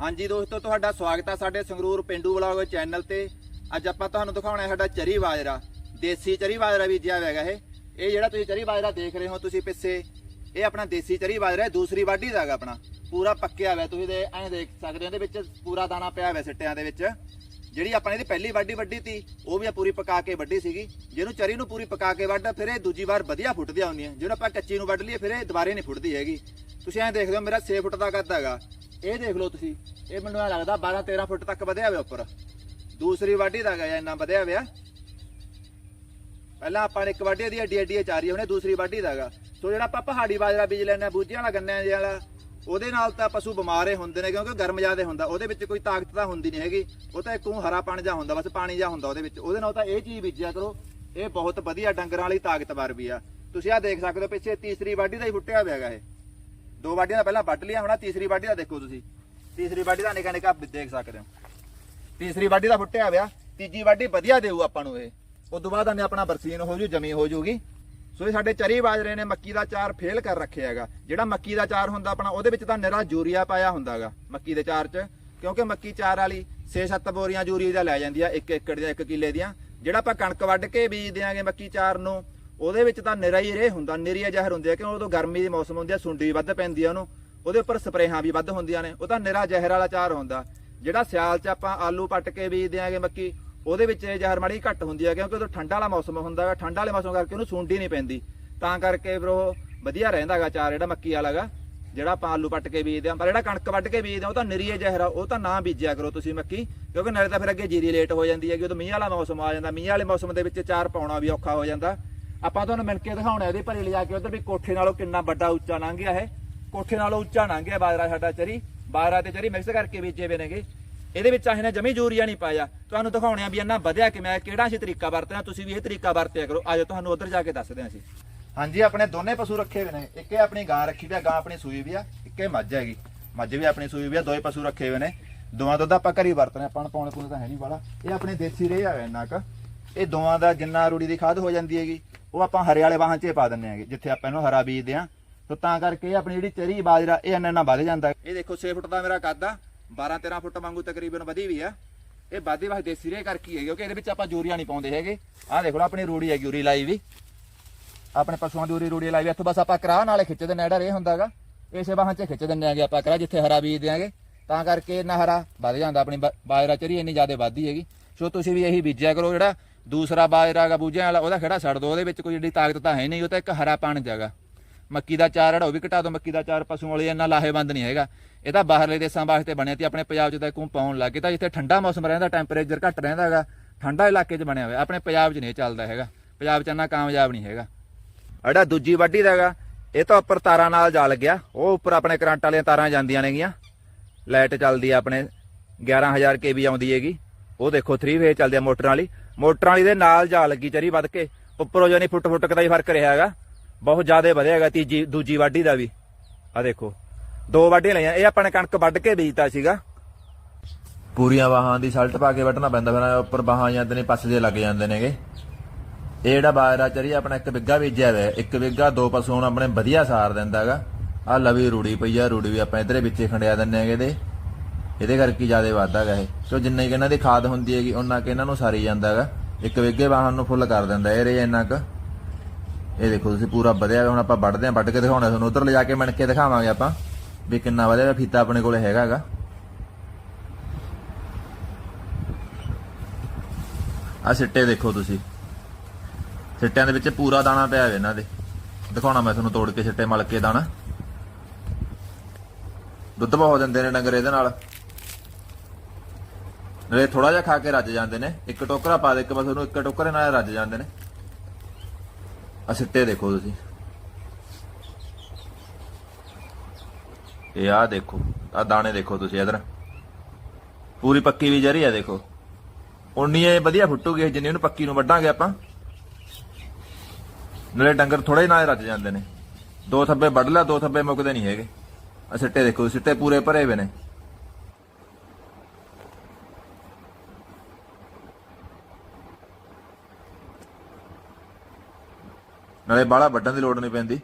ਹਾਂਜੀ ਦੋਸਤੋ, ਤੁਹਾਡਾ ਸਵਾਗਤ ਹੈ ਸਾਡੇ ਸੰਗਰੂਰ ਪਿੰਡੂ ਵਲੌਗ ਚੈਨਲ ਤੇ। ਅੱਜ ਆਪਾਂ ਤੁਹਾਨੂੰ ਦਿਖਾਉਣਾ ਹੈ ਸਾਡਾ ਚਰੀ ਬਾਜਰਾ, ਦੇਸੀ ਚਰੀ ਬਾਜਰਾ ਬੀਜਿਆ ਹੋਇਆ ਹੈਗਾ ਇਹ। ਇਹ ਜਿਹੜਾ ਤੁਸੀਂ ਚਰੀ ਬਾਜਰਾ ਦੇਖ ਰਹੇ ਹੋ ਤੁਸੀਂ ਪਿੱਛੇ, ਇਹ ਆਪਣਾ ਦੇਸੀ ਚਰੀ ਬਾਜਰਾ ਹੈ, ਦੂਸਰੀ ਵਾਢੀ ਦਾ ਹੈਗਾ ਆਪਣਾ। ਪੂਰਾ ਪੱਕਿਆ ਹੋਇਆ, ਤੁਸੀਂ ਦੇ ਐਂ ਦੇਖ ਸਕਦੇ ਹੋ, ਇਹਦੇ ਵਿੱਚ ਪੂਰਾ ਦਾਣਾ ਪਿਆ ਹੋਇਆ ਸਿੱਟਿਆਂ ਦੇ ਵਿੱਚ। ਜਿਹੜੀ ਆਪਾਂ ਇਹਦੀ ਪਹਿਲੀ ਵਾਢੀ ਵੱਢੀ ਤੀ, ਉਹ ਵੀ ਆ ਪੂਰੀ ਪਕਾ ਕੇ ਵੱਢੀ ਸੀਗੀ। ਜਿਹਨੂੰ ਚਰੀ ਨੂੰ ਪੂਰੀ ਪਕਾ ਕੇ ਵੱਢ, ਫਿਰ ਇਹ ਦੂਜੀ ਵਾਰ ਵਧੀਆ ਫੁੱਟਦੀ ਆਉਂਦੀ ਹੈ ਜਦੋਂ ਆਪਾਂ ਕੱਚੀ ਨੂੰ ਵੱਢ ਲਈਏ, ਫਿਰ ਇਹ ਦੁਬਾਰੇ ਨਹੀਂ ਫੁੱਟਦੀ ਹੈਗੀ। ਤੁਸੀਂ ਐਂ ਦੇਖਦੇ ਹੋ, ਮੇਰਾ 6 ਫੁੱਟ ਦਾ ਕੱਦ ਹੈਗਾ। ਇਹ ਦੇਖ ਲਓ ਤੁਸੀਂ, ਇਹ ਮੈਨੂੰ ਐਂ ਲੱਗਦਾ 12 13 ਫੁੱਟ ਤੱਕ ਵਧਿਆ ਹੋਇਆ ਉੱਪਰ। ਦੂਸਰੀ ਵਾਢੀ ਦਾ ਹੈਗਾ ਇਹ ਇੰਨਾ ਵਧਿਆ ਹੋਇਆ। ਪਹਿਲਾਂ ਆਪਾਂ ਨੇ ਇੱਕ ਵਾਢੀ ਦੀ ਅੱਡੀ ਅੱਡੀ ਚਾਰੀ ਉਹਨੇ ਦੂਸਰੀ ਵਾਢੀ ਦਾ ਹੈਗਾ ਸੋ ਜਿਹੜਾ ਆਪਾਂ ਪਹਾੜੀ ਬਾਜਰਾ ਬੀਜ ਲੈਂਦੇ ਆ ਬੂਝੇ ਵਾਲਾ ਗੰਨਿਆਂ ਵਾਲਾ, ਉਹਦੇ ਨਾਲ ਤਾਂ ਪਸ਼ੂ ਬਿਮਾਰੇ ਹੁੰਦੇ ਨੇ, ਕਿਉਂਕਿ ਗਰਮ ਜ਼ਿਆਦਾ ਹੁੰਦਾ। ਉਹਦੇ ਵਿੱਚ ਕੋਈ ਤਾਕਤ ਤਾਂ ਹੁੰਦੀ ਨਹੀਂ ਹੈਗੀ। ਉਹ ਤਾਂ ਇੱਕੋ ਹਰਾ ਪਾਣੀ ਜਾ ਹੁੰਦਾ, ਬਸ ਪਾਣੀ ਜਾ ਹੁੰਦਾ ਉਹਦੇ ਵਿੱਚ। ਉਹਦੇ ਨਾਲ ਤਾਂ ਇਹ ਚੀਜ਼ ਬੀਜਿਆ ਕਰੋ, ਇਹ ਬਹੁਤ ਵਧੀਆ ਡੰਗਰਾਂ ਵਾਲੀ ਤਾਕਤਵਰ ਵੀ ਆ। ਤੁਸੀਂ ਆ ਦੇਖ ਸਕਦੇ ਹੋ, ਪਿੱਛੇ ਤੀਸਰੀ ਵਾਢੀ ਦਾ ਹੀ ਫੁੱਟਿਆ ਹੋਇਆ ਹੈਗਾ ਇਹ। ਦੋ ਵਾਢੀਆਂ ਦਾ ਪਹਿਲਾਂ ਵੱਢ ਲਿਆ ਹੁਣ ਆਹ ਤੀਸਰੀ ਵਾਢੀ ਦਾ ਦੇਖੋ ਤੁਸੀਂ। ਤੀਸਰੀ ਵਾਢੀ ਦਾ ਨਿਕਾ ਨਿਕਾ ਦੇਖ ਸਕਦੇ ਹੋ। ਤੀਸਰੀ ਵਾਢੀ ਦਾ ਫੁੱਟਿਆ ਹੋਇਆ, ਤੀਜੀ ਵਾਢੀ ਵਧੀਆ ਦੇਊ ਆਪਾਂ ਨੂੰ ਇਹ। ਉਸ ਤੋਂ ਬਾਅਦ ਆਨੇ ਆਪਣਾ ਬਰਸੀਨ ਹੋ ਜੂ, ਜਮੀ ਹੋ ਜੂਗੀ। ਸੋ ਇਹ ਸਾਡੇ ਚਰੀ ਬਾਜਰੇ ਨੇ, ਮੱਕੀ ਦਾ ਚਾਰ ਫੇਲ ਕਰ ਰੱਖਿਆ ਹੈਗਾ। ਜਿਹੜਾ ਮੱਕੀ ਦਾ ਚਾਰ ਹੁੰਦਾ ਆਪਣਾ, ਉਹਦੇ ਵਿੱਚ ਤਾਂ ਨਿਰਾ ਯੂਰੀਆ ਪਾਇਆ ਹੁੰਦਾਗਾ ਮੱਕੀ ਦੇ ਚਾਰ 'ਚ। ਕਿਉਂਕਿ ਮੱਕੀ ਚਾਰ ਵਾਲੀ 6-7 ਬੋਰੀਆਂ ਯੂਰੀਆ ਦਾ ਲੈ ਜਾਂਦੀ ਆ 1 ਏਕੜ ਦੀਆਂ 1 ਕਿੱਲੇ ਦੀਆਂ। ਜਿਹੜਾ ਆਪਾਂ ਕਣਕ ਵੱਢ ਕੇ ਬੀਜ ਦਿਆਂਗੇ ਮੱਕੀ ਚਾਰ ਨੂੰ ਉਹਦੇ ਵਿੱਚ ਤਾਂ ਨਿਰਾ ਹੀ ਰੇ ਹੁੰਦਾ ਨਿਰੀਆ ਜ਼ਹਿਰ ਹੁੰਦੀ ਹੈ ਕਿਉਂ? ਉਦੋਂ ਗਰਮੀ ਦੇ ਮੌਸਮ ਹੁੰਦੀ ਹੈ ਸੁੰਡੀ ਵੱਧ ਪੈਂਦੀ ਹੈ ਉਹਨੂੰ। ਉਹਦੇ ਉੱਪਰ ਸਪਰੇਹਾਂ ਵੀ ਵੱਧ ਹੁੰਦੀਆਂ ਨੇ। ਉਹ ਤਾਂ ਨਿਰਾ ਜ਼ਹਿਰ ਵਾਲਾ ਚਾਰ ਹੁੰਦਾ। ਜਿਹੜਾ ਸਿਆਲ 'ਚ ਆਪਾਂ ਆਲੂ ਪੱਟ ਕੇ ਬੀਜ ਦਿਆਂਗੇ ਮੱਕੀ, ਉਹਦੇ ਵਿੱਚ ਇਹ ਜ਼ਹਿਰ ਮਾੜੀ ਘੱਟ ਹੁੰਦੀ ਹੈ ਕਿਉਂਕਿ ਉਦੋਂ ਠੰਡਾ ਵਾਲਾ ਮੌਸਮ ਹੁੰਦਾ ਹੈ ਠੰਡਾ ਵਾਲੇ ਮੌਸਮ ਕਰਕੇ ਉਹਨੂੰ ਸੁੰਡੀ ਨਹੀਂ ਪੈਂਦੀ। ਤਾਂ ਕਰਕੇ ਫਿਰ ਉਹ ਵਧੀਆ ਰਹਿੰਦਾਗਾ ਚਾਰ, ਜਿਹੜਾ ਮੱਕੀ ਵਾਲਾਗਾ ਜਿਹੜਾ ਆਪਾਂ ਆਲੂ ਪੱਟ ਕੇ ਬੀਜਦੇ ਆ। ਪਰ ਜਿਹੜਾ ਕਣਕ ਵੱਢ ਕੇ ਬੀਜਦੇ ਆ, ਉਹ ਤਾਂ ਨਿਰੀਏ ਜ਼ਹਿਰ ਆ, ਉਹ ਤਾਂ ਨਾ ਬੀਜਿਆ ਕਰੋ ਤੁਸੀਂ ਮੱਕੀ, ਕਿਉਂਕਿ ਨਾਲੇ ਤਾਂ ਫਿਰ ਅੱਗੇ ਜੀਰੀ ਲੇਟ ਹੋ ਜਾਂਦੀ ਹੈ ਕਿ ਉਦੋਂ ਮੀਂਹ ਵਾਲਾ ਮੌਸਮ ਆ ਜਾਂਦਾ, ਮੀਂਹ ਵਾਲੇ ਮੌਸਮ ਦੇ ਵਿੱਚ ਚਾਰ ਪਾਉਣਾ ਵੀ ਔਖਾ ਹੋ ਜਾਂਦਾ। ਆਪਾਂ ਤੁਹਾਨੂੰ ਮਿਲ ਕੇ ਦਿਖਾਉਣਾ ਇਹਦੇ ਭਰੇ ਲਿਜਾ ਕੇ ਉਧਰ ਵੀ ਕੋਠੇ ਨਾਲੋਂ ਕਿੰਨਾ ਵੱਡਾ ਉੱਚਾ ਲੰਘਿਆ ਇਹ। ਕੋਠੇ ਨਾਲੋਂ ਉੱਚਾ ਲੰਘ ਗਿਆ ਬਾਜਰਾ ਸਾਡਾ ਚਰੀ। ਬਾਜਰਾ ਤੇ ਚਰੀ ਮਿਕਸ ਕਰਕੇ ਬੀਜੇ ਵੇ ਨੇਗੇ। ਇਹਦੇ ਵਿੱਚ ਅਸੀਂ ਜਮੀ ਯੂਰੀਆ ਨਹੀਂ ਪਾਇਆ। ਤੁਹਾਨੂੰ ਦਿਖਾਉਣੇ ਆ ਵੀ ਇਹਨਾਂ ਵਧਿਆ ਕਿਵੇਂ ਆ, ਕਿਹੜਾ ਅਸੀਂ ਤਰੀਕਾ ਵਰਤਿਆ ਤੁਸੀਂ ਵੀ ਇਹ ਤਰੀਕਾ ਵਰਤਿਆ ਕਰੋ। ਆਜੋ ਤੁਹਾਨੂੰ ਉਧਰ ਜਾ ਕੇ ਦੱਸਦੇ ਹਾਂ ਅਸੀਂ। ਹਾਂਜੀ ਆਪਣੇ ਦੋਨੇ ਪਸ਼ੂ ਰੱਖੇ ਹੋਏ ਨੇ। ਇੱਕੇ ਆਪਣੀ ਗਾਂ ਰੱਖੀ ਵੀ ਆ ਗਾਂ ਆਪਣੀ ਸੂਈ ਵੀ ਆ ਇੱਕੇ ਮੱਝ ਹੈਗੀ। ਮੱਝ ਵੀ ਆਪਣੀ ਸੂਈ ਵੀ ਆ ਦੋਏ ਪਸ਼ੂ ਰੱਖੇ ਹੋਏ ਨੇ। ਦੋਵਾਂ ਦੁੱਧ ਆਪਾਂ ਘਰੀ ਵਰਤਨੇ ਆਪਾਂ ਨੂੰ ਪਾਉਣੇ ਪੂਣੇ ਤਾਂ ਹੈ ਨਹੀਂ ਵਾਲਾ ਇਹ ਆਪਣੇ ਦੇਸੀ ਰਹੇ ਆ ਇੰਨਾ ਕ। ਇਹ ਦੋਵਾਂ ਦਾ ਜਿੰਨਾ ਰੂੜੀ ਦੀ ਖਾਦ ਹੋ ਜਾਂਦੀ ਹੈਗੀ ਉਹ ਆਪਾਂ ਹਰੇ ਵਾਲੇ ਵਾਹਨ 'ਚ ਪਾ ਦਿੰਨੇ ਹੈਗੇ, ਜਿੱਥੇ ਆਪਾਂ ਇਹਨੂੰ ਹਰਾ ਬੀਜਦੇ ਆ ਤਾਂ ਤਾਂ ਕਰਕੇ ਆਪਣੀ ਜਿਹੜੀ ਚਰੀ ਬਾਜਰਾ, ਇਹ ਇੰਨਾ ਇੰਨਾ ਵੱਧ ਜਾਂਦਾ। ਇਹ ਦੇਖੋ 6 ਫੁੱਟ ਦਾ ਮੇਰਾ ਕੱਦ ਆ 12 13 ਫੁੱਟ ਵਾਂਗੂ ਤਕਰੀਬਨ ਵਧੀ ਵੀ ਆ। ਇਹ ਵਾਧੇ ਵਾਸਤੇ ਦੇਸੀ ਰੇ ਕਰਕੇ ਹੈ ਕਿਉਂਕਿ ਇਹਦੇ ਵਿੱਚ ਆਪਾਂ ਜੂਰੀਆਂ ਨਹੀਂ ਪਾਉਂਦੇ ਹੈਗੇ। ਆਹ ਦੇਖ ਲਓ, ਆਪਣੀ ਰੂੜੀ ਹੈ ਜੂਰੀ ਲਾਈ ਵੀ। ਆਪਣੇ ਪਸ਼ੂਆਂ ਦੀ ਉਰੀ ਰੂੜੀ ਲਾਈ ਵੀ, ਇੱਥੋਂ ਬਸ ਆਪਾਂ ਕਰਾਹ ਨਾਲੇ ਖਿੱਚ ਦਿੰਨੇ ਜਿਹੜਾ ਰੇ ਹੁੰਦਾਗਾ। ਇਸੇ ਵਾਹਨ 'ਚ ਖਿੱਚ ਦਿੰਨੇ ਆਗੇ ਆਪਾਂ ਕਰਾ ਜਿੱਥੇ ਹਰਾ ਬੀਜ ਦਿਆਂਗੇ ਤਾਂ ਕਰਕੇ ਇਹਨਾਂ ਹਰਾ ਵੱਧ ਜਾਂਦਾ, ਆਪਣੀ ਬਾ- ਬਾਜਰਾ ਚਰੀ ਇੰਨੀ ਜ਼ਿਆਦਾ ਵੱਧਦੀ ਹੈਗੀ। ਸੋ ਤੁਸੀਂ ਵੀ ਇਹੀ ਬੀਜਿਆ ਕਰੋ ਜਿਹੜਾ ਦੂਸਰਾ ਬਾਜਰਾ ਹੈਗਾ ਬੂਝਿਆਂ ਵਾਲਾ, ਉਹਦਾ ਖੜਾ ਛੱਡ ਦਿਓ ਉਹਦੇ ਵਿੱਚ ਕੋਈ ਜਿਹੜੀ ਤਾਕਤ ਤਾਂ ਹੈ ਨਹੀਂ, ਉਹ ਤਾਂ ਇੱਕ ਹਰਾ ਪਾਣ ਜਗਾ ਮੱਕੀ ਦਾ ਚਾਰ ਜਿਹੜਾ ਉਹ ਵੀ ਘਟਾ ਦਿਓ ਮੱਕੀ ਦਾ ਚਾਰ ਪਸੂ ਵਾਲੇ ਇੰਨਾ ਲਾਹੇਵੰਦ ਨਹੀਂ ਹੈਗਾ। ਇਹ ਤਾਂ ਬਾਹਰਲੇ ਦੇਸ਼ਾਂ ਵਾਸਤੇ ਬਣਿਆ ਤੇ ਆਪਣੇ ਪੰਜਾਬ 'ਚ ਤਾਂ ਕਿਉਂ ਪਾਉਣ ਲੱਗੇ ਤਾਂ ਜਿੱਥੇ ਠੰਡਾ ਮੌਸਮ ਰਹਿੰਦਾ ਟੈਂਪਰੇਚਰ ਘੱਟ ਰਹਿੰਦਾ ਹੈਗਾ, ਠੰਡਾ ਇਲਾਕੇ 'ਚ ਬਣਿਆ ਹੋਇਆ, ਆਪਣੇ ਪੰਜਾਬ 'ਚ ਨਹੀਂ ਚੱਲਦਾ ਹੈਗਾ। ਪੰਜਾਬ 'ਚ ਇੰਨਾ ਕਾਮਯਾਬ ਨਹੀਂ ਹੈਗਾ। ਜਿਹੜਾ ਦੂਜੀ ਵਾਢੀ ਦਾ ਹੈਗਾ, ਇਹ ਤਾਂ ਉੱਪਰ ਤਾਰਾਂ ਨਾਲ ਜਾ ਲੱਗਿਆ ਉਹ ਉੱਪਰ ਆਪਣੇ ਕਰੰਟ ਵਾਲੀਆਂ ਤਾਰਾਂ ਜਾਂਦੀਆਂ ਨੇਗੀਆਂ। ਲਾਈਟ ਚੱਲਦੀ ਆ ਆਪਣੇ 11000 ਕੇਵੀ ਆਉਂਦੀ ਹੈਗੀ। ਉਹ ਦੇਖੋ 3 ਵੇ ਚੱਲਦੇ ਆ ਮੋਟਰਾਂ ਵਾਲੀ। ਮੋਟਰਾਂ ਵਾਲੀ ਦੇ ਨਾਲ ਜਾ ਲੱਗੀ ਚਰੀ ਵੱਧ ਕੇ। ਉੱਪਰੋਂ ਜਾਨੀ ਫੁੱਟ ਫੁੱਟ ਦਾ ਹੀ ਫ਼ਰਕ ਰਿਹਾ ਹੈਗਾ। ਬਹੁਤ ਜ਼ਿਆਦਾ ਵਧਿਆ ਹੈਗਾ ਤੀਜੀ, ਦੂਜੀ ਵਾਢੀ ਦਾ ਵੀ। ਆ ਦੇਖੋ, ਦੋ ਵਾਢੀਆਂ ਲਈਆਂ। ਇਹ ਆਪਾਂ ਨੇ ਕਣਕ ਵੱਢ ਕੇ ਬੀਜਤਾ ਸੀਗਾ। ਪੂਰੀਆਂ ਬਾਹਾਂ ਦੀ ਸਲਟ ਪਾ ਕੇ ਵੱਢਣਾ ਪੈਂਦਾ ਫਿਰ, ਉੱਪਰ ਬਾਹਾਂ ਜਾਂਦੇ ਨੇ ਪਾਸੇ ਦੇ ਲੱਗ ਜਾਂਦੇ ਨੇਗੇ। ਇਹ ਜਿਹੜਾ ਬਾਜਰਾ ਚਰੀ ਆਪਣਾ ਇੱਕ ਬਿੱਗਾ ਬੀਜਿਆ ਹੋਇਆ ਹੈ। ਇੱਕ ਬਿੱਗਾ ਦੋ ਪਸ਼ੂ ਹੁਣ ਆਪਣੇ ਵਧੀਆ ਸਾਰ ਦਿੰਦਾਗਾ ਆ ਲਵੀ ਰੂੜੀ ਪਈ ਆ, ਰੂੜੀ ਵੀ ਆਪਾਂ ਇਧਰੇ ਵਿੱਚੇ ਖੰਡਿਆ ਦਿੰਨੇ ਹੈਗੇ ਇਹਦੇ ਇਹਦੇ ਕਰਕੇ ਜ਼ਿਆਦਾ ਵਾਧਾਗਾ ਇਹ। ਸੋ ਜਿੰਨੇ ਕਿ ਇਹਨਾਂ ਦੀ ਖਾਦ ਹੁੰਦੀ ਹੈਗੀ ਉਹਨਾਂ ਕਿ ਇਹਨਾਂ ਨੂੰ ਸਾਰੀ ਜਾਂਦਾ ਜਾਂਦਾਗਾ ਇੱਕ ਬਿੱਗੇ ਬਾਹਾਂ ਨੂੰ ਫੁੱਲ ਕਰ ਦਿੰਦਾ ਇਹ ਰੇ ਇੰਨਾ ਕੁ। ਇਹ ਦੇਖੋ ਤੁਸੀਂ ਪੂਰਾ ਵਧਿਆ ਹੋਇਆ। ਹੁਣ ਆਪਾਂ ਵੱਢਦੇ ਆਂ ਵੱਢ ਕੇ ਦਿਖਾਉਣਾ ਤੁਹਾਨੂੰ। ਉਧਰ ਲਿਜਾ ਕੇ ਮਿਣ ਕੇ ਦਿਖਾਵਾਂਗੇ ਆਪਾਂ ਵੀ ਕਿੰਨਾ ਵਧਿਆ ਹੋਇਆ, ਫੀਤਾ ਆਪਣੇ ਕੋਲੇ ਹੈਗਾਗਾ ਆ ਸਿੱਟੇ ਦੇਖੋ ਤੁਸੀਂ। ਸਿੱਟਿਆਂ ਦੇ ਵਿੱਚ ਪੂਰਾ ਦਾਣਾ ਪਿਆ ਹੋਇਆ ਇਹਨਾਂ ਦੇ। ਦਿਖਾਉਣਾ ਮੈਂ ਤੁਹਾਨੂੰ ਤੋੜ ਕੇ ਸਿੱਟੇ ਮਲ ਕੇ ਦਾਣਾ। ਦੁੱਧ ਬਹੁਤ ਦਿੰਦੇ ਨੇ ਡੰਗਰ ਇਹਦੇ ਨਾਲ। ਨਾਲੇ ਥੋੜਾ ਜਿਹਾ ਖਾ ਕੇ ਰੱਜ ਜਾਂਦੇ ਨੇ। ਇੱਕ ਟੋਕਰਾ ਪਾ ਦੇ, ਇੱਕ ਬਸ ਉਹਨੂੰ ਇੱਕ ਟੋਕਰੇ ਨਾਲ ਰੱਜ ਜਾਂਦੇ ਨੇ। ਆ ਸਿੱਟੇ ਦੇਖੋ ਤੁਸੀਂ। ਇਹ ਆ ਦੇਖੋ ਆ ਦਾਣੇ ਦੇਖੋ ਤੁਸੀਂ ਇਧਰ। ਪੂਰੀ ਪੱਕੀ ਵੀ ਜਰੀ ਆ ਦੇਖੋ। ਉਨੀ ਇਹ ਵਧੀਆ ਫੁੱਟੂਗੀ, ਜਿੰਨੀ ਉਹਨੂੰ ਪੱਕੀ ਨੂੰ ਵੱਢਾਂਗੇ ਆਪਾਂ। ਨਾਲੇ ਡੰਗਰ ਥੋੜੇ ਨਾਲ ਰੱਜ ਜਾਂਦੇ ਨੇ। ਦੋ ਥੱਬੇ ਵੱਢ ਲਿਆ ਦੋ ਥੱਬੇ ਮੁੱਕਦੇ ਨਹੀਂ ਹੈਗੇ। ਆ ਸਿੱਟੇ ਦੇਖੋ, ਸਿੱਟੇ ਪੂਰੇ ਭਰੇ ਹੋਏ ਨੇ। ਨਾਲੇ ਬਾਹਲਾ ਵੱਢਣ ਦੀ ਲੋੜ ਨਹੀਂ ਪੈਂਦੀ।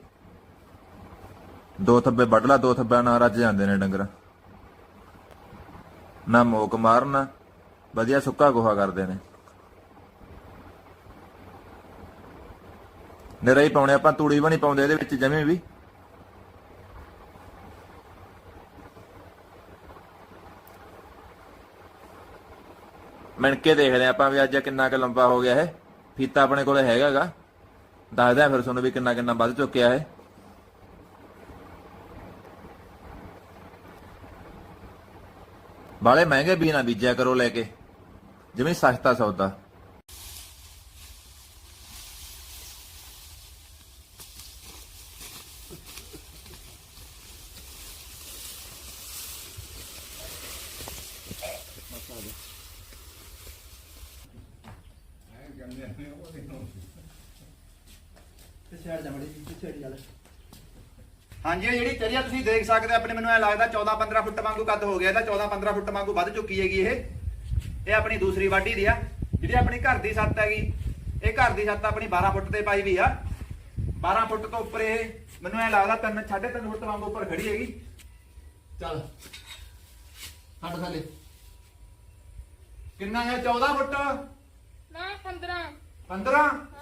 ਦੋ ਥੱਬੇ ਵੱਢ ਲਾ, ਦੋ ਥੱਬਿਆਂ ਨਾਲ ਰੱਜ ਜਾਂਦੇ ਨੇ ਡੰਗਰ। ਨਾ ਮੋਕ ਮਾਰਨ ਵਧੀਆ ਸੁੱਕਾ ਗੋਹਾ ਕਰਦੇ ਨੇ। ਨਿਰਾ ਪਾਉਣੇ, ਆਪਾਂ ਤੂੜੀ ਵੀ ਨਹੀਂ ਪਾਉਂਦੇ, ਇਹਦੇ ਵਿੱਚ ਜਮੇ ਵੀ। ਮਿਣਕੇ ਦੇਖਦੇ ਹਾਂ ਆਪਾਂ ਵੀ ਅੱਜ ਕਿੰਨਾ ਕੁ ਲੰਬਾ ਹੋ ਗਿਆ ਇਹ। ਫੀਤਾ ਆਪਣੇ ਕੋਲੇ ਹੈਗਾਗਾ। ਦੱਸਦੇ ਫਿਰ ਤੁਹਾਨੂੰ ਵੀ ਕਿੰਨਾ ਕਿੰਨਾ ਵੱਧ ਚੁੱਕਿਆ ਹੈ। ਬਾਲੇ ਮਹਿੰਗੇ ਵੀ ਨਾ ਬੀਜਿਆ ਕਰੋ ਲੈ ਕੇ, ਜਿਵੇਂ ਸਸਤਾ ਸੌਦਾ। ਹਾਂਜੀ ਇਹ ਜਿਹੜੀ ਚਰੀਆ ਤੁਸੀਂ ਦੇਖ ਸਕਦੇ ਆਪਣੇ ਮੈਨੂੰ ਐ ਲੱਗਦਾ 14 15 ਫੁੱਟ ਵਾਂਗੂ ਕੱਦ ਹੋ ਗਿਆ ਇਹਦਾ 14 15 ਫੁੱਟ ਵਾਂਗੂ ਵੱਧ ਚੁੱਕੀ ਹੈਗੀ ਇਹ। ਇਹ ਆਪਣੀ ਦੂਸਰੀ ਵਾਢੀ ਦੀ ਆ ਜਿਹੜੀ ਆਪਣੀ ਘਰ ਦੀ ਛੱਤ ਹੈਗੀ। ਇਹ ਘਰ ਦੀ ਛੱਤ ਆਪਣੀ 12 ਫੁੱਟ ਤੇ ਪਾਈ ਵੀ ਆ। 12 ਫੁੱਟ ਤੋਂ ਉੱਪਰ ਇਹ ਮੈਨੂੰ ਐ ਲੱਗਦਾ 3 3.5 ਫੁੱਟ ਵਾਂਗੂ ਉੱਪਰ ਖੜੀ ਹੈਗੀ। ਚੱਲ ਹੱਟ ਥੱਲੇ। ਕਿੰਨਾ ਹੈ 14 ਫੁੱਟ? ਨਾ 15 15 ਹਾਂ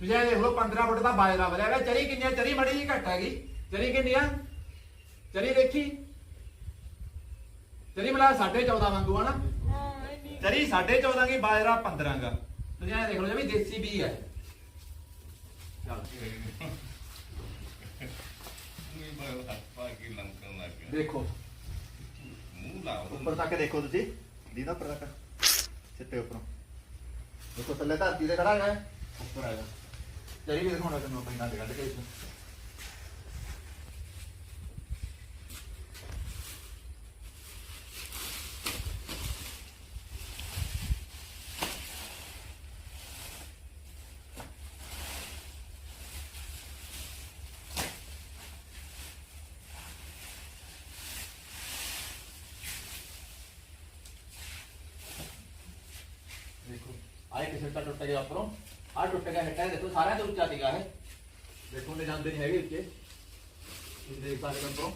ਤੁਸੀਂ ਇਹ ਦੇਖ ਲਓ 15 ਫੁੱਟ ਦਾ ਬਾਜਰਾ ਵਰਿਆ ਹੈਗਾ ਚਰੀ ਕਿੰਨੀ ਆ? ਚਰੀ ਮੜੀ ਜੀ ਘੱਟ ਹੈਗੀ। ਚਰੀ ਕਿੰਨੀ ਆ? ਚਰੀ ਦੇਖੀ। ਚਰੀ ਮਲਾ 14.5 ਵਾਂਗੂ ਆ ਨਾ? ਚਰੀ 14.5 ਕੀ ਬਾਜਰਾ 15 ਗਾ। ਤੁਸੀਂ ਇਹ ਦੇਖ ਲਓ ਜਿਵੇਂ ਦੇਸੀ ਬੀ ਹੈ। ਦੇਖੋ। ਉੱਪਰ ਤੱਕ ਦੇਖੋ ਤੁਸੀਂ। ਦੀਦਾ ਉੱਪਰ ਤੱਕ। ਸਿੱਟੇ ਉੱਪਰੋਂ। ਦੇਖੋ ਥੱਲੇ ਧਰਤੀ ਤੇ ਖੜਾ ਹੈਗਾ ਉੱਪਰ ਹੈਗਾ। ਚਰੀ ਵੀ ਦਿਖਾਉਣਾ ਤੈਨੂੰ ਪੈਂਦਾ ਦੇ ਕੱਢ ਕੇ ਇਸ ਦੇਖੋ ਆਏ ਕਿਸੇ ਦਾ ਟੁੱਟ ਗਿਆ ਉੱਪਰੋਂ ਆ ਟੁੱਟ ਗਿਆ ਹਿੱਟਾ ਦੇਖੋ ਸਾਰਿਆਂ ਤੋਂ ਉੱਚਾ ਸੀਗਾ ਇਹ। ਦੇਖੋ ਨੇ ਜਾਂਦੇ ਨਹੀਂ ਹੈਗੇ ਉੱਚੇ ਤੁਸੀਂ ਦੇਖ ਸਕਦੇ ਹੋ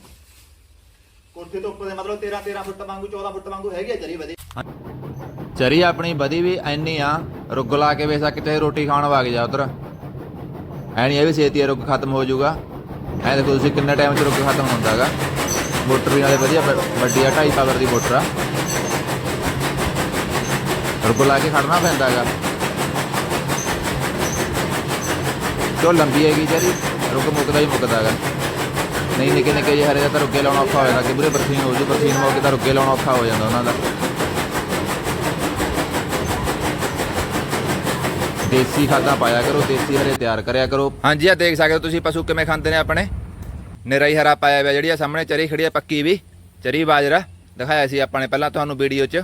ਕੋਠੇ ਤੋਂ ਉੱਪਰ ਦੇ ਮਤਲਬ 13 13 ਫੁੱਟ ਵਾਂਗੂ 14 ਫੁੱਟ ਵਾਂਗੂ ਹੈਗੀ ਚਰੀ ਵਧੀ। ਚਰੀ ਆਪਣੀ ਵਧੀ ਵੀ ਐਨੀ ਆ, ਰੁੱਗ ਲਾ ਕੇ ਵੇਸਾ ਕਿਤੇ ਰੋਟੀ ਖਾਣ ਵਗ ਜਾ ਉਧਰ। ਐ ਨਹੀਂ ਇਹ ਵੀ ਛੇਤੀ ਰੁੱਗ ਖਤਮ ਹੋ ਜਾਊਗਾ। ਐ ਦੇਖੋ ਤੁਸੀਂ ਕਿੰਨੇ ਟਾਈਮ 'ਚ ਰੁੱਗ ਖਤਮ ਹੁੰਦਾਗਾ। ਮੋਟਰ ਵੀ ਨਾਲੇ ਵਧੀਆ ਵੱਡੀ ਆ 2.5 ਪਾਵਰ ਦੀ ਮੋਟਰ ਆ। ਰੁੱਗ ਲਾ ਕੇ ਖੜਨਾ ਪੈਂਦਾਗਾ। ਜੋ ਲੰਬੀ ਹੈਗੀ ਜਿਹੜੀ ਰੁੱਗ ਮੁੱਕਦਾ ਹੀ ਮੁੱਕਦਾਗਾ ਨਹੀਂ, ਨਿੱਕੇ ਨਿੱਕੇ ਜਿਹੇ ਹਰੇ ਦਾ ਤਾਂ ਰੁੱਗੇ ਲਾਉਣਾ ਔਖਾ ਹੋ ਜਾਂਦਾ ਕਿ ਬੁਰੇ ਬਰਸੀਨ ਹੋ ਜੂ ਬਰਸੀਨ ਹੋ ਕੇ ਤਾਂ ਰੁੱਗੇ ਲਾਉਣਾ ਔਖਾ ਹੋ ਜਾਂਦਾ ਉਹਨਾਂ ਦਾ। ਦੇਸੀ ਖਾਦਾਂ ਪਾਇਆ ਕਰੋ, ਦੇਸੀ ਹਰੇ ਤਿਆਰ ਕਰਿਆ ਕਰੋ। ਹਾਂਜੀ ਆ ਦੇਖ ਸਕਦੇ ਹੋ ਤੁਸੀਂ ਪਸ਼ੂ ਕਿਵੇਂ ਖਾਂਦੇ ਨੇ ਆਪਣੇ। ਨਿਰਾ ਹਰਾ ਪਾਇਆ ਹੋਇਆ ਜਿਹੜੀ ਆ ਸਾਹਮਣੇ ਚਰੀ ਖੜੀ ਆ, ਪੱਕੀ ਵੀ, ਚਰੀ ਬਾਜਰਾ, ਦਿਖਾਇਆ ਸੀ ਆਪਾਂ ਨੇ ਪਹਿਲਾਂ ਤੁਹਾਨੂੰ ਵੀਡੀਓ 'ਚ।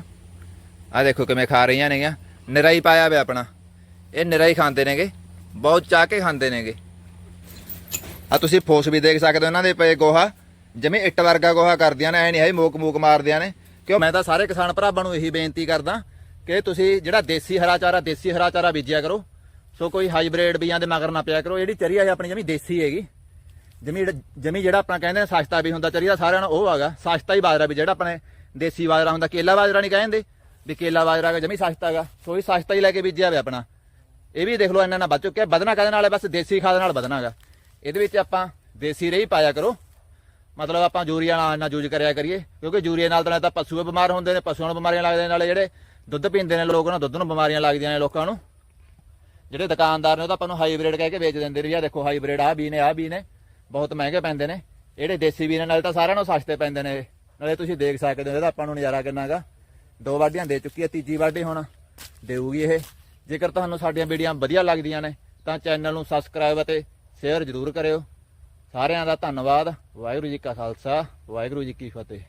ਆ ਦੇਖੋ ਕਿਵੇਂ ਖਾ ਰਹੀਆਂ ਨੇਗੀਆਂ। ਨਿਰਾ ਪਾਇਆ ਹੋਇਆ ਆਪਣਾ। ਇਹ ਨਿਰਾ ਖਾਂਦੇ ਨੇਗੇ। ਬਹੁਤ ਚਾਹ ਕੇ ਖਾਂਦੇ ਨੇਗੇ। ਆ ਤੁਸੀਂ ਫੋਸ ਵੀ ਦੇਖ ਸਕਦੇ ਹੋ ਇਹਨਾਂ ਦੇ ਪਏ ਗੋਹਾ। ਜਿਵੇਂ ਇੱਟ ਵਰਗਾ ਗੋਹਾ ਕਰਦੀਆਂ ਨੇ, ਐ ਨਹੀਂ ਹੈ ਮੋਕ ਮੂਕ ਮਾਰਦੀਆਂ ਨੇ। ਕਿਉਂ? ਮੈਂ ਤਾਂ ਸਾਰੇ ਕਿਸਾਨ ਭਰਾਵਾਂ ਨੂੰ ਇਹੀ ਬੇਨਤੀ ਕਰਦਾ ਕਿ ਤੁਸੀਂ ਜਿਹੜਾ ਦੇਸੀ ਹਰਾ ਚਾਰਾ, ਦੇਸੀ ਹਰਾ ਚਾਰਾ ਬੀਜਿਆ ਕਰੋ। ਸੋ ਕੋਈ ਹਾਈਬ੍ਰਿਡ ਬੀਜਾਂ ਦੇ ਮਗਰ ਨਾ ਪਿਆ ਕਰੋ। ਜਿਹੜੀ ਚਰੀਆ ਆ ਆਪਣੀ ਜਮੀ ਦੇਸੀ ਹੈਗੀ। ਜਮੀ ਜਿਹੜਾ ਜਮੀ ਜਿਹੜਾ ਆਪਣਾ ਕਹਿੰਦੇ ਨੇ ਸਸਤਾ ਵੀ ਹੁੰਦਾ ਚਰੀਆ ਸਾਰਿਆਂ ਨੂੰ ਉਹ ਹੈਗਾ। ਸਸਤਾ ਹੀ ਬਾਜਰਾ ਵੀ ਜਿਹੜਾ ਆਪਣੇ ਦੇਸੀ ਬਾਜਰਾ ਹੁੰਦਾ। ਕੇਲਾ ਬਾਜਰਾ ਨਹੀਂ ਕਹਿੰਦੇ। ਵੀ ਕੇਲਾ ਬਾਜਰਾ ਹੈਗਾ, ਜਮੀ ਸਸਤਾ ਹੈਗਾ। ਸੋ ਇਹ ਸਸਤਾ ਹੀ ਲੈ ਕੇ ਬੀਜਿਆ ਹੋਇਆ ਆਪਣਾ। ਇਹ ਵੀ ਦੇਖ ਲਓ ਇੰਨਾ ਨਾ ਵੱਧ ਚੁੱਕਿਆ। ਵਧਣਾ ਕਦੇ ਨਾਲ ਹੈ, ਬਸ ਦੇਸੀ ਖਾਦ ਨਾਲ ਵਧਣਾ ਹੈਗਾ ਇਹਦੇ ਵਿੱਚ ਆਪਾਂ ਦੇਸੀ ਰਹੀ ਪਾਇਆ ਕਰੋ। ਮਤਲਬ ਆਪਾਂ ਯੂਰੀਆ ਨਾਲ ਨਾ ਯੂਜ਼ ਕਰਿਆ ਕਰੀਏ। ਕਿਉਂਕਿ ਯੂਰੀਆ ਨਾਲ ਤਾਂ ਨਾਲੇ ਤਾਂ ਪਸ਼ੂ ਬਿਮਾਰ ਹੁੰਦੇ ਨੇ ਪਸ਼ੂਆਂ ਨੂੰ ਬਿਮਾਰੀਆਂ ਲੱਗਦੀਆਂ ਨੇ ਨਾਲੇ ਜਿਹੜੇ ਦੁੱਧ ਪੀਂਦੇ ਨੇ ਲੋਕ ਉਹਨਾਂ ਦੁੱਧ ਨੂੰ ਬਿਮਾਰੀਆਂ ਲੱਗਦੀਆਂ ਨੇ ਲੋਕਾਂ ਨੂੰ। ਜਿਹੜੇ ਦੁਕਾਨਦਾਰ ਨੇ ਉਹ ਤਾਂ ਆਪਾਂ ਨੂੰ ਹਾਈਬ੍ਰਿਡ ਕਹਿ ਕੇ ਵੇਚ ਦਿੰਦੇ ਨੇ ਆ ਦੇਖੋ ਹਾਈਬ੍ਰਿਡ ਆ ਵੀ ਨੇ ਆ ਵੀ ਨੇ। ਬਹੁਤ ਮਹਿੰਗੇ ਪੈਂਦੇ ਨੇ। ਜਿਹੜੇ ਦੇਸੀ ਵੀ ਨੇ ਨਾਲੇ ਤਾਂ ਸਾਰਿਆਂ ਨੂੰ ਸਸਤੇ ਪੈਂਦੇ ਨੇ ਇਹ। ਨਾਲੇ ਤੁਸੀਂ ਦੇਖ ਸਕਦੇ ਹੋ ਇਹਦਾ ਆਪਾਂ ਨੂੰ ਨਜ਼ਾਰਾ ਕਿੰਨਾ ਹੈਗਾ ਦੋ ਵਾਢੀਆਂ ਦੇ ਚੁੱਕੀ ਹੈ ਤੀਜੀ ਵਾਢੀ ਹੁਣ ਦੇਊਗੀ ਇਹ। ਜੇਕਰ ਤੁਹਾਨੂੰ ਸਾਡੀਆਂ ਵੀਡੀਓਆਂ ਵਧੀਆ ਲੱਗਦੀਆਂ ਨੇ, ਤਾਂ ਚੈਨਲ ਨੂੰ ਸਬਸਕ੍ਰਾਈਬ ਅਤੇ ਸ਼ੇਅਰ ਜ਼ਰੂਰ ਕਰਿਓ। ਸਾਰਿਆਂ ਦਾ ਧੰਨਵਾਦ। ਵਾਹਿਗੁਰੂ ਜੀ ਕਾ ਖਾਲਸਾ, ਵਾਹਿਗੁਰੂ ਜੀ ਕੀ ਫਤਿਹ।